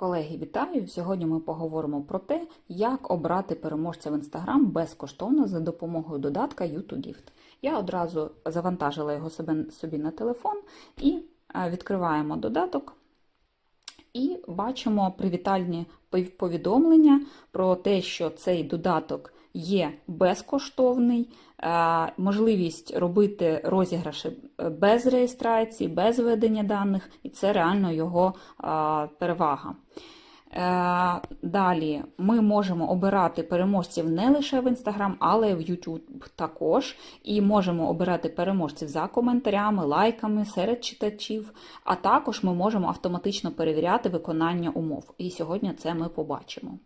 Колеги, вітаю! Сьогодні ми поговоримо про те, як обрати переможця в Instagram безкоштовно за допомогою додатка U2Gift. Я одразу завантажила його собі на телефон і е, відкриваємо додаток. І бачимо привітальні повідомлення про те, що цей додаток є безкоштовний, е, можливість робити розіграші без реєстрації, без ведення даних, і це реально його е, перевага. Е, Далі ми можемо обирати переможців не лише в Instagram, але й в YouTube також. І можемо обирати переможців за коментарями, лайками серед читачів. А також ми можемо автоматично перевіряти виконання умов. І сьогодні це ми побачимо.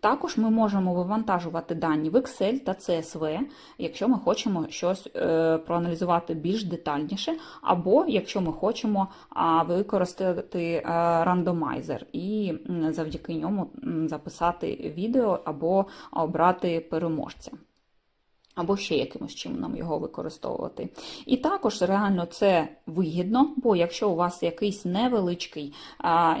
Також ми можемо вивантажувати дані в Excel та CSV, якщо ми хочемо щось е, проаналізувати більш детальніше, або якщо ми хочемо використати е, рандомайзер і завдяки ньому записати відео або обрати переможця. Або ще якимось чином його використовувати. І також реально це вигідно, бо якщо у вас якийсь невеличкий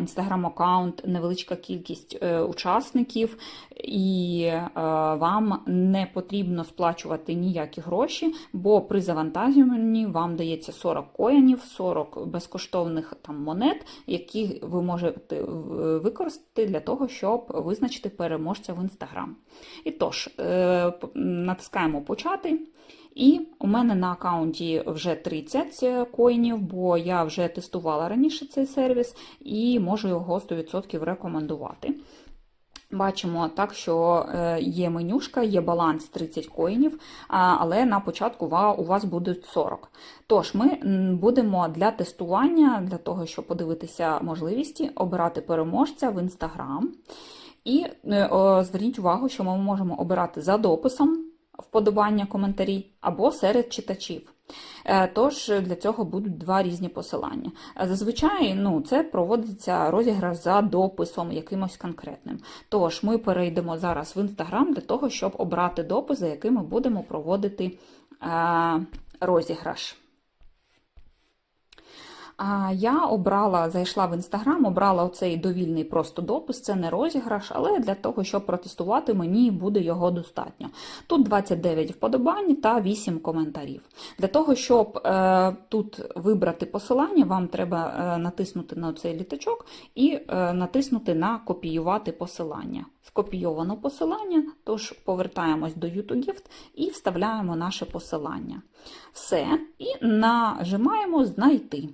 інстаграм-аккаунт, невеличка кількість е, учасників, і е, вам не потрібно сплачувати ніякі гроші, бо при завантаженні вам дається 40 коїнів, 40 безкоштовних там монет, які ви можете використати для того, щоб визначити переможця в інстаграм. І тож, е, натискаємо почати. І у мене на аккаунті вже 30 коїнів, бо я вже тестувала раніше цей сервіс і можу його 100% рекомендувати. Бачимо так, що е, є менюшка, є баланс 30 коїнів, але на початку у вас будуть 40. Тож ми будемо для тестування, для того, щоб подивитися можливості, обирати переможця в Instagram. І е, зверніть увагу, що ми можемо обирати за дописом вподобання коментарі або серед читачів. Е, Тож для цього будуть два різні посилання. Е, Зазвичай ну, це проводиться розіграш за дописом якимось конкретним. Тож ми перейдемо зараз в Інстаграм для того, щоб обрати допис, за яким ми будемо проводити е, розіграш. Я обрала, зайшла в інстаграм, обрала оцей довільний просто допис, це не розіграш, але для того, щоб протестувати, мені буде його достатньо. Тут 29 вподобань та 8 коментарів. Для того, щоб е, тут вибрати посилання, вам треба е, натиснути на цей літачок і е, натиснути на копіювати посилання. Скопійовано посилання, тож повертаємось до YouTubeGift і вставляємо наше посилання. Все, і нажимаємо знайти.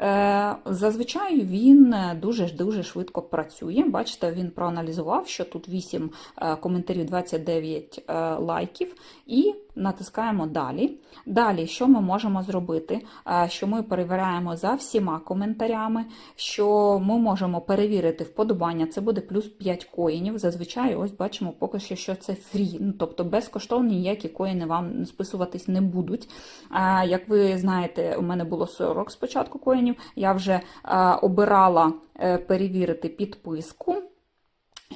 Е, Зазвичай він дуже-дуже швидко працює. Бачите, він проаналізував, що тут 8 е, коментарів, 29 е, лайків, і натискаємо далі. Далі, що ми можемо зробити? Що ми перевіряємо за всіма коментарями, що ми можемо перевірити вподобання, це буде плюс 5 коїнів. Зазвичай, ось бачимо поки що, що це фрі, ну, тобто безкоштовні ніякі коїни вам списуватись не будуть. Як ви знаєте, у мене було 40 спочатку коїнів, я вже е, обирала е, перевірити підписку.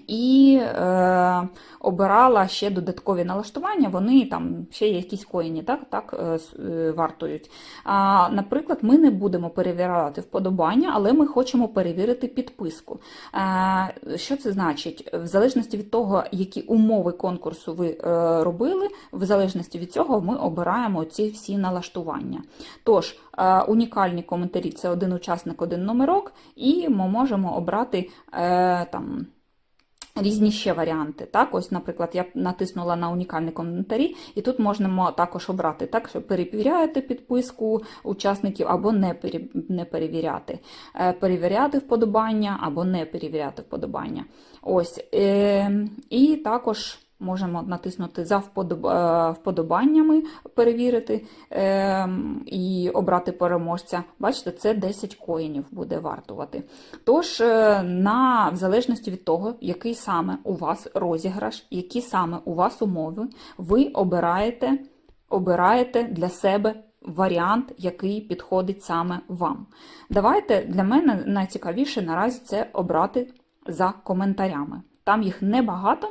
І е, обирала ще додаткові налаштування, вони там ще якісь коїні так, так, е, е, вартують. А, наприклад, ми не будемо перевіряти вподобання, але ми хочемо перевірити підписку. Е, що це значить? В залежності від того, які умови конкурсу ви е, робили, в залежності від цього ми обираємо ці всі налаштування. Тож, е, унікальні коментарі це один учасник, один номерок, і ми можемо обрати е, там. Різні ще варіанти. Так, ось, наприклад, я натиснула на унікальні коментарі, і тут можемо також обрати, так, що перевіряєте підписку учасників або не, не перевіряти. Е, Перевіряти вподобання або не перевіряти вподобання. Ось, е, і також можемо натиснути за е, вподобаннями, перевірити е, і обрати переможця. Бачите, це 10 коїнів буде вартувати. Тож, е, на, в залежності від того, який саме у вас розіграш, які саме у вас умови, ви обираєте, обираєте для себе варіант, який підходить саме вам. Давайте для мене найцікавіше наразі це обрати за коментарями. Там їх небагато,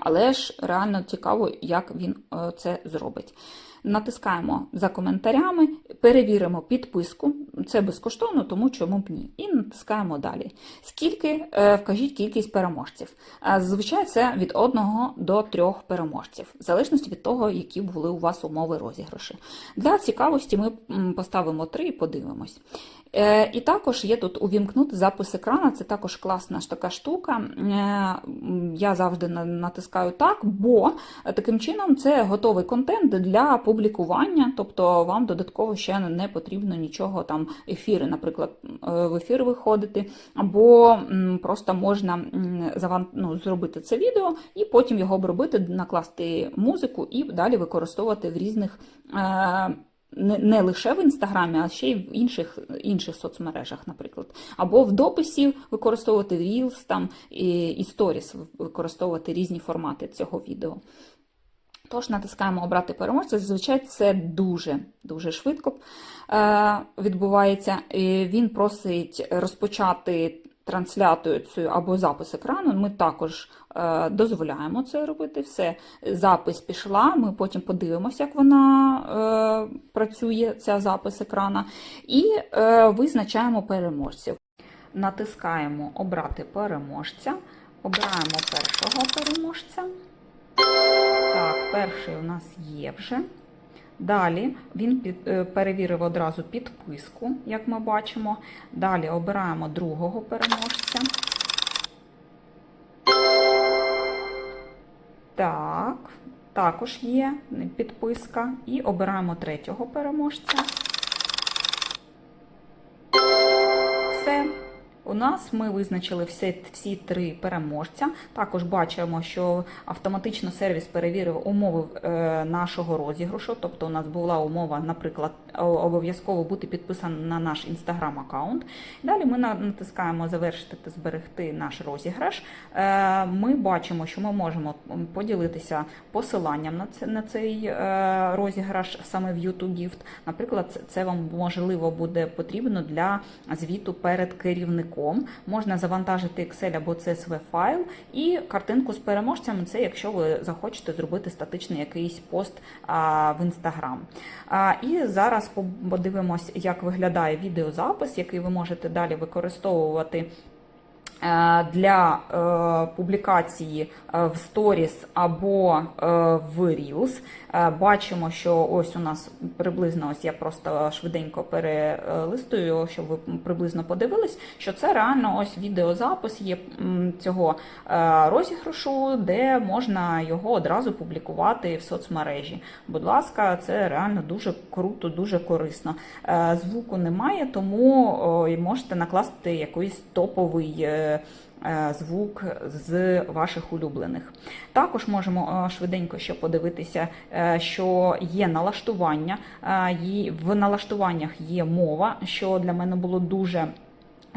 але ж реально цікаво, як він е, це зробить. натискаємо за коментарями, перевіримо підписку. Це безкоштовно, тому чому б ні. І натискаємо далі. Скільки е, вкажіть кількість переможців? Е, Зазвичай це від 1 до 3 переможців, в залежності від того, які були у вас умови розіграшу. Для цікавості ми поставимо 3 і подивимось. Е, І також є тут увімкнути запис екрана, це також класна ж така штука. Е, Я завжди натискаю так, бо таким чином це готовий контент для публікування, тобто вам додатково ще не потрібно нічого там ефіри, наприклад, е, в ефір виходити, або просто можна ну, зробити це відео і потім його обробити, накласти музику і далі використовувати в різних. Не, лише в інстаграмі, а ще й в інших, інших соцмережах, наприклад. Або в дописі використовувати Reels там, і, Stories, використовувати різні формати цього відео. Тож натискаємо обрати переможця. Зазвичай це дуже дуже швидко е, відбувається. Він просить розпочати трансляцію або запис екрану. Ми також е, дозволяємо це робити. Все, запис пішла. Ми потім подивимося, як вона е, працює, ця запис екрана, і е, визначаємо переможців. Натискаємо обрати переможця, обираємо першого переможця. Так, перший у нас є вже. Далі він е, перевірив одразу підписку, як ми бачимо. Далі обираємо другого переможця. Так, також є підписка. І обираємо третього переможця. Все. У нас ми визначили всі, всі три переможця. Також бачимо, що автоматично сервіс перевірив умови е, нашого розіграшу. Тобто, у нас була умова, наприклад, обов'язково бути підписаним на наш інстаграм аккаунт. Далі ми натискаємо завершити та зберегти наш розіграш. Е, Ми бачимо, що ми можемо поділитися посиланням на це на цей е, розіграш саме в YouTube Gift. Наприклад, це вам можливо буде потрібно для звіту перед керівником. Можна завантажити Excel або CSV файл і картинку з переможцями. Це якщо ви захочете зробити статичний якийсь пост в Instagram. І зараз подивимось, як виглядає відеозапис, який ви можете далі використовувати. Е, Для е, публікації е, в Stories або в Reels бачимо, що ось у нас приблизно, ось я просто швиденько перелистую, щоб ви приблизно подивились, що це реально ось відеозапис є цього розіграшу, де можна його одразу публікувати в соцмережі. Будь ласка, це реально дуже круто, дуже корисно. Звуку немає, тому можете накласти якийсь топовий. Е, е, Звук з ваших улюблених. Також можемо е, швиденько ще подивитися, що є налаштування. В налаштуваннях є мова, що для мене було дуже.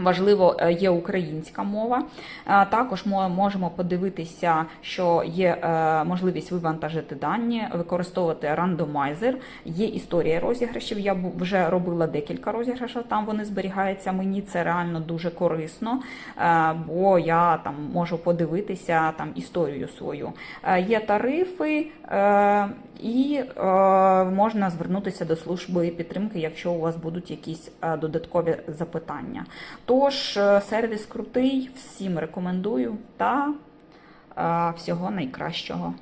Важливо, е, є українська мова. Е, Також мо- можемо подивитися, що є е, можливість вивантажити дані, використовувати рандомайзер. Є історія розіграшів. Я вже робила декілька розіграшів. Там вони зберігаються. Мені це реально дуже корисно, бо я там можу подивитися там історію свою. Є тарифи. І можна звернутися до служби підтримки, якщо у вас будуть якісь додаткові запитання. Тож, е, сервіс крутий, всім рекомендую та е, всього найкращого.